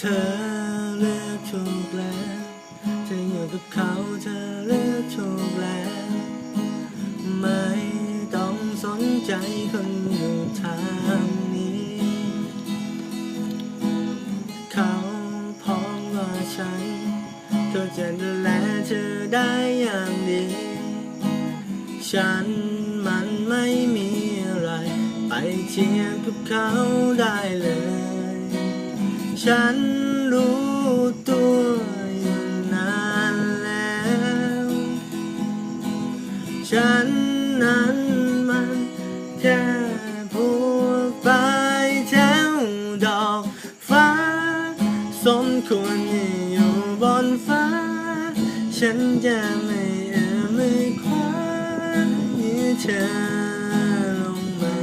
เธอเลือกถูกแล้วจะอยู่กับเขาเธอเลือกถูกแล้ว ไม่ต้องสนใจคนอยู่ทางนี้ เขาพร้อมว่าฉันก็จะดูแลเธอได้อย่างดี ฉันมันไม่มีอะไร ไปเทียบกับเขาได้เลย ฉันรู้ตัวอยู่นานแล้ว ฉันนั้นมันแค่พวกใบแถวดอกฟ้า สมควรที่อยู่บนฟ้า ฉันจะไม่เอื้อมมือคว้ายื้อเธอลงมา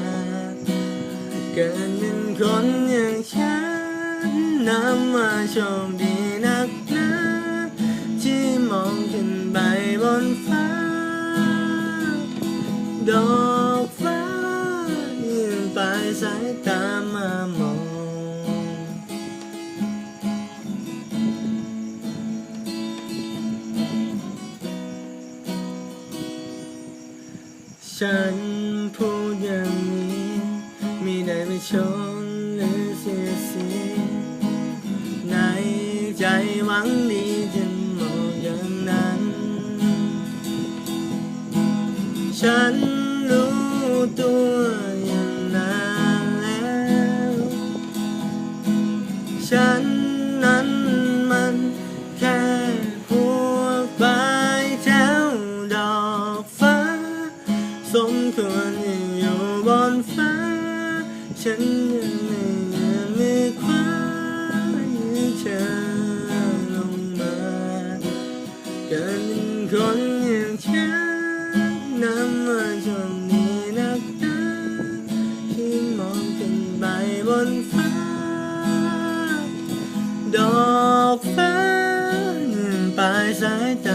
เกิดเป็นคนอย่างฉัน นับว่าโชคดีนักนะที่มองขึ้นไปบนฟ้า ดอกฟ้ายืนปลายสายตามามองฉันพูดอย่างนี้ไม่ได้ไปชน ใจหวังดีจะมองอย่างนั้น ฉันรู้ตัวอย่างนานแล้ว ฉันนั้นมันแค่พวกใบแถวดอกฟ้า สมควรอยู่บนฟ้า ฉันยังไม่ การเป็นคนอย่างฉันนับว่าจนมีนักนาที่มองขึ้นไปบนฟ้า ดอกฟ้ายืนปลายสายตา